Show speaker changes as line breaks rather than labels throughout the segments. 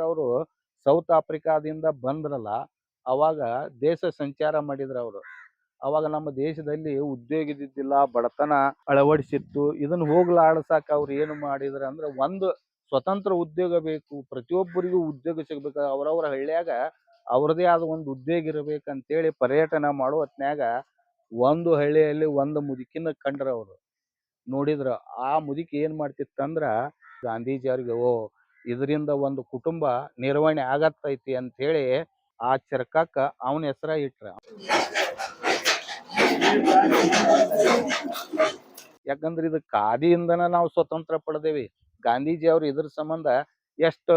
ಅವರು ಸೌತ್ ಆಫ್ರಿಕಾದಿಂದ ಬಂದ್ರಲ್ಲ, ಅವಾಗ ದೇಶ ಸಂಚಾರ ಮಾಡಿದ್ರು ಅವರು ಅವಾಗ ನಮ್ಮ ದೇಶದಲ್ಲಿ ಉದ್ಯೋಗ ಇದ್ದಿದ್ದಿಲ್ಲ ಬಡತನ ಅಳವಡಿಸಿತ್ತು. ಇದನ್ನ ಹೋಗ್ಲಾಡ್ಸಕ್ ಅವ್ರು ಏನು ಮಾಡಿದ್ರ ಅಂದ್ರೆ ಒಂದು ಸ್ವತಂತ್ರ ಉದ್ಯೋಗ ಬೇಕು, ಪ್ರತಿಯೊಬ್ಬರಿಗೂ ಉದ್ಯೋಗ ಸಿಗ್ಬೇಕು. ಅವ್ರವ್ರ ಹಳ್ಳಿಯಾಗ ಅವ್ರದೇ ಆದ ಒಂದು ಉದ್ಯೋಗ ಇರ್ಬೇಕಂತೇಳಿ ಪರ್ಯಟನ ಮಾಡೋ ಹೊತ್ನ್ಯಾಗ ಒಂದು ಹಳ್ಳಿಯಲ್ಲಿ ಒಂದು ಮುದುಕಿನ ಕಂಡ್ರ ಅವರು ನೋಡಿದ್ರ ಆ ಮುದುಕಿ ಏನ್ ಮಾಡ್ತಿತ್ತಂದ್ರ ಗಾಂಧೀಜಿ ಅವ್ರಿಗೆ ಓ ಇದರಿಂದ ಒಂದು ಕುಟುಂಬ ನಿರ್ವಹಣೆ ಆಗತ್ತೈತಿ ಅಂತ ಹೇಳಿ ಆ ಚರ್ಕಕ್ಕ ಅವನ ಹೆಸರ ಇಟ್ರ. ಯಾಕಂದ್ರೆ ಇದು ಖಾದಿಯಿಂದನ ನಾವು ಸ್ವತಂತ್ರ ಪಡೆದೇವಿ. ಗಾಂಧೀಜಿ ಅವ್ರು ಇದ್ರ ಸಂಬಂಧ ಎಷ್ಟು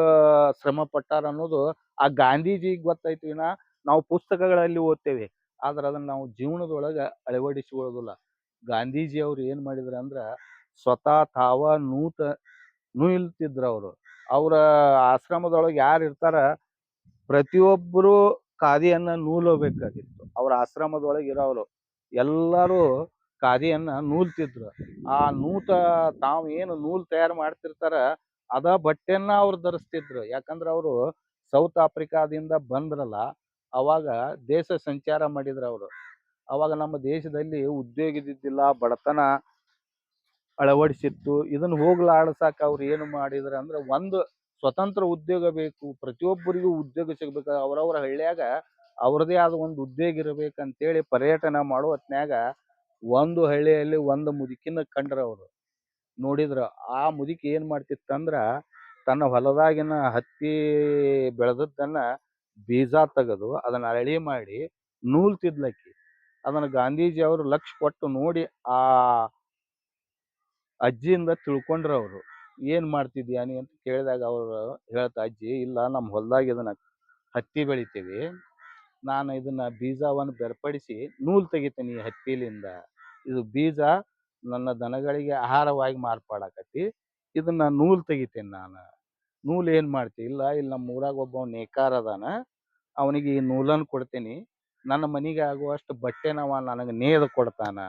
ಶ್ರಮ ಪಟ್ಟಾರ ಅನ್ನೋದು ಆ ಗಾಂಧೀಜಿಗೆ ಗೊತ್ತೈತಿ ವಿನ. ನಾವು ಪುಸ್ತಕಗಳಲ್ಲಿ ಓದ್ತೇವೆ. ಆದ್ರೆ ಅದನ್ನ ನಾವು ಜೀವನದೊಳಗ ಅಳವಡಿಸಿಕೊಳ್ಳೋದಿಲ್ಲ ಗಾಂಧೀಜಿ ಅವ್ರು ಏನ್ ಮಾಡಿದ್ರ ಅಂದ್ರ ಸ್ವತಃ ತಾವ ನೂತ, ನೂಲ್ತಿದ್ರ ಅವರು. ಅವರ ಆಶ್ರಮದೊಳಗೆ ಯಾರು ಇರ್ತಾರ ಪ್ರತಿಯೊಬ್ಬರು ಖಾದಿಯನ್ನ ನೂಲಬೇಕಾಗಿತ್ತು. ಅವ್ರ ಆಶ್ರಮದೊಳಗೆ ಇರೋರು ಎಲ್ಲರೂ ಖಾದಿಯನ್ನ ನೂಲ್ತಿದ್ರು. ಆ ನೂತ ತಾವು ಏನು ನೂಲ್ ತಯಾರು ಮಾಡ್ತಿರ್ತಾರ, ಅದ ಬಟ್ಟೆಯನ್ನ ಅವ್ರು ಧರಿಸ್ತಿದ್ರು. ಯಾಕಂದ್ರ ಅವರು ಸೌತ್ ಆಫ್ರಿಕಾದಿಂದ ಬಂದ್ರಲ್ಲ, ಅವಾಗ ದೇಶ ಸಂಚಾರ ಮಾಡಿದ್ರು ಅವರು. ಅವಾಗ ನಮ್ಮ ದೇಶದಲ್ಲಿ ಉದ್ಯೋಗ ಇದ್ದಿದ್ದಿಲ್ಲ ಬಡತನ ಅಳವಡಿಸಿತ್ತು. ಇದನ್ನ ಹೋಗ್ಲಾಡ್ಸಕ್ ಅವ್ರು ಏನು ಮಾಡಿದ್ರ ಅಂದ್ರೆ ಒಂದು ಸ್ವತಂತ್ರ ಉದ್ಯೋಗ ಬೇಕು, ಪ್ರತಿಯೊಬ್ಬರಿಗೂ ಉದ್ಯೋಗ ಸಿಗ್ಬೇಕು. ಅವ್ರವ್ರ ಹಳ್ಳಿಯಾಗ ಅವ್ರದೇ ಆದ ಒಂದು ಉದ್ಯೋಗ ಇರಬೇಕಂತೇಳಿ ಪರ್ಯಟನ ಮಾಡೋ ಹೊತ್ನ್ಯಾಗ ಒಂದು ಹಳ್ಳಿಯಲ್ಲಿ ಒಂದು ಮುದುಕಿನ ಕಂಡ್ರ ಅವರು. ನೋಡಿದ್ರ ಆ ಮುದುಕಿ ಏನ್ ಮಾಡ್ತಿತ್ತಂದ್ರ ತನ್ನ ಹೊಲದಾಗಿನ ಹತ್ತಿ ಬೆಳೆದದ್ದನ್ನ ಬೀಜ ತೆಗೆದು ಅದನ್ನ ಅರಳಿ ಮಾಡಿ ನೂಲ್ತಿದ್ಲಕ್ಕಿ ಅದನ್ನ ಗಾಂಧೀಜಿ ಅವರು ಲಕ್ಷ ಕೊಟ್ಟು ನೋಡಿ ಆ ಅಜ್ಜಿಯಿಂದ ತಿಳ್ಕೊಂಡ್ರು ಅವರು ಏನ್ ಮಾಡ್ತಿದ್ಯಾ ನೀ? ಅಂತ ಕೇಳಿದಾಗ ಅವರು ಹೇಳ್ತಾ, ಅಜ್ಜಿ ಇಲ್ಲ ನಮ್ಮ ಹೊಲದಾಗ ಇದನ್ನ ಹತ್ತಿ ಬೆಳಿತೀವಿ. ನಾನು ಇದನ್ನ ಬೀಜವನ್ನು ಬೇರ್ಪಡಿಸಿ ನೂಲ್ ತೆಗಿತೀನಿ ಈ ಹತ್ತಿಲಿಂದ. ಇದು ಬೀಜ ನನ್ನ ದನಗಳಿಗೆ ಆಹಾರವಾಗಿ ಮಾರ್ಪಾಡಾಕತಿ ಇದನ್ನ ನೂಲ್ ತೆಗಿತೀನಿ ನಾನು. ನೂಲ್ ಏನ್ ಮಾಡ್ತಿ? ಇಲ್ಲ ಇಲ್ಲಿ ನಮ್ಮ ಊರಾಗ ಒಬ್ಬ ನೇಕಾರ ಅದಾನ. ಅವನಿಗೆ ಈ ನೂಲನ್ನು ಕೊಡ್ತೀನಿ. ನನ್ನ ಮನೆಗೆ ಆಗುವಷ್ಟು ಬಟ್ಟೆನವ ನನಗೆ ನೇಯ್ದು ಕೊಡ್ತಾನ.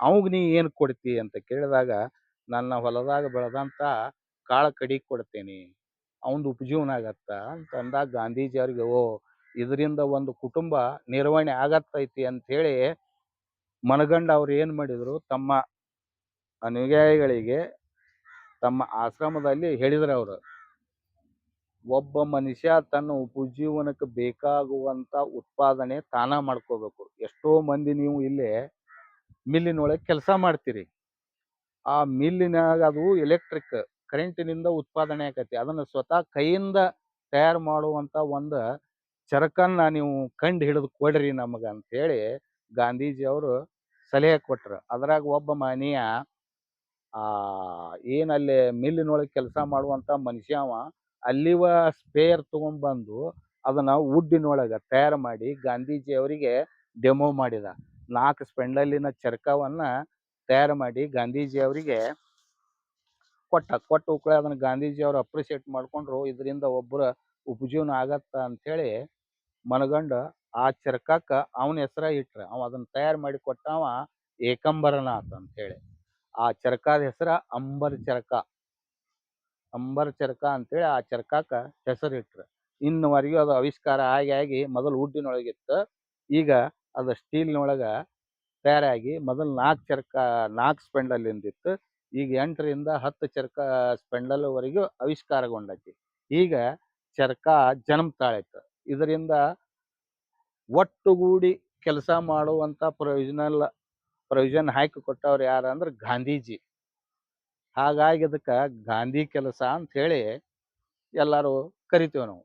ಅವಂಗ ನೀ ಏನು ಕೊಡ್ತಿ? ಅಂತ ಕೇಳಿದಾಗ, ನನ್ನ ಹೊಲದಾಗ ಬೆಳೆದಂತ ಕಾಳು ಕಡಿ ಕೊಡ್ತೇನಿ, ಅವಂದು ಉಪಜೀವನ ಆಗತ್ತ ಅಂತ ಅಂದಾಗ ಗಾಂಧೀಜಿ ಅವ್ರಿಗೆ, ಓ, ಇದರಿಂದ ಒಂದು ಕುಟುಂಬ ನಿರ್ವಹಣೆ ಆಗತ್ತೈತಿ ಹೇಳಿ ಮನಗಂಡ ಅವ್ರು ಏನ್ ಮಾಡಿದ್ರು, ತಮ್ಮ ಅನುಯಾಯಿಗಳಿಗೆ ತಮ್ಮ ಆಶ್ರಮದಲ್ಲಿ ಹೇಳಿದ್ರು ಅವರು, ಒಬ್ಬ ಮನುಷ್ಯ ತನ್ನ ಉಪಜೀವನಕ್ಕೆ ಬೇಕಾಗುವಂತ ಉತ್ಪಾದನೆ ತಾನ ಮಾಡ್ಕೋಬೇಕು. ಎಷ್ಟೋ ಮಂದಿ ನೀವು ಇಲ್ಲಿ ಮಿಲ್ಲಿನೊಳಗೆ ಕೆಲಸ ಮಾಡ್ತೀರಿ. ಆ ಮಿಲ್ಲಿನಾಗ ಅದು ಎಲೆಕ್ಟ್ರಿಕ್ ಕರೆಂಟಿನಿಂದ ಉತ್ಪಾದನೆ ಆಕತಿ. ಅದನ್ನು ಸ್ವತಃ ಕೈಯಿಂದ ತಯಾರು ಮಾಡುವಂತ ಒಂದು ಚರಕನ್ನ ನೀವು ಕಂಡು ಹಿಡಿದು ಕೊಡ್ರಿ ನಮಗ ಅಂತೇಳಿ ಗಾಂಧೀಜಿ ಅವರು ಸಲಹೆ ಕೊಟ್ಟರು ಅದ್ರಾಗ ಒಬ್ಬ ಮನೆಯ ಆ, ಏನಲ್ಲಿ ಮಿಲ್ಲಿನೊಳಗೆ ಕೆಲಸ ಮಾಡುವಂತ ಮನುಷ್ಯ ಅವ ಅಲ್ಲಿವ ಸ್ಪೇರ್ ತಗೊಂಡ್ಬಂದು ಅದನ್ನ ವುಡ್ಡಿನೊಳಗೆ ತಯಾರು ಮಾಡಿ ಗಾಂಧೀಜಿ ಅವರಿಗೆ ಡೆಮೋ ಮಾಡಿದ. ನಾಲ್ಕು ಸ್ಪೆಂಡಲ್ಲಿನ ಚರಕವನ್ನ ತಯಾರು ಮಾಡಿ ಗಾಂಧೀಜಿ ಅವರಿಗೆ ಕೊಟ್ಟ, ಕೊಟ್ಟು ಕೂಡ ಅದನ್ನ ಗಾಂಧೀಜಿ ಅವರು ಅಪ್ರಿಸಿಯೇಟ್ ಮಾಡ್ಕೊಂಡ್ರು, ಇದರಿಂದ ಒಬ್ಬರ ಉಪಜೀವನ ಆಗತ್ತ ಅಂತೇಳಿ ಮನಗಂಡ ಆ ಚರಕಕ್ಕ ಅವನ ಹೆಸರ ಇಟ್ರ, ಅವ ಅದನ್ನ ತಯಾರು ಮಾಡಿ ಕೊಟ್ಟವ ಏಕಂಬರನಾಥ್ ಅಂತ ಹೇಳಿ ಆ ಚರಕದ ಹೆಸರ ಅಂಬರ್ ಚರಕ. ಅಂಬರ್ ಚರಕ ಅಂತೇಳಿ ಆ ಚರಕಕ್ಕ ಹೆಸರಿಟ್ರು. ಇನ್ನುವರೆಗೂ ಅದು ಆವಿಷ್ಕಾರ ಆಗಿ ಆಗಿ ಮೊದಲು ಹುಡ್ಡಿನೊಳಗಿತ್ತು ಈಗ ಅದು ಸ್ಟೀಲ್ನೊಳಗೆ ತಯಾರಾಗಿ ಮೊದಲು ನಾಲ್ಕು ಚರಕ ನಾಲ್ಕು ಸ್ಪೆಂಡಲ್ಲಿಂದಿತ್ತು. ಈಗ ಎಂಟರಿಂದ ಹತ್ತು ಚರಕ ಸ್ಪೆಂಡಲ್ವರೆಗೂ ಆವಿಷ್ಕಾರಗೊಂಡೈತಿ. ಈಗ ಚರಕ ಜನ್ಮ ತಾಳೈತೆ. ಇದರಿಂದ ಒಟ್ಟುಗೂಡಿ ಕೆಲಸ ಮಾಡುವಂತ ಪ್ರೊವಿಷನಲ್ ಪ್ರೊವಿಷನ್ ಹಾಕಿ ಕೊಟ್ಟವ್ರು ಯಾರು ಅಂದ್ರೆ ಗಾಂಧೀಜಿ. ಹಾಗಾಗಿ ಅದಕ್ಕೆ ಗಾಂಧಿ ಕೆಲಸ ಅಂತ ಹೇಳಿ ಎಲ್ಲರೂ ಕರಿತೀವಿ ನಾವು.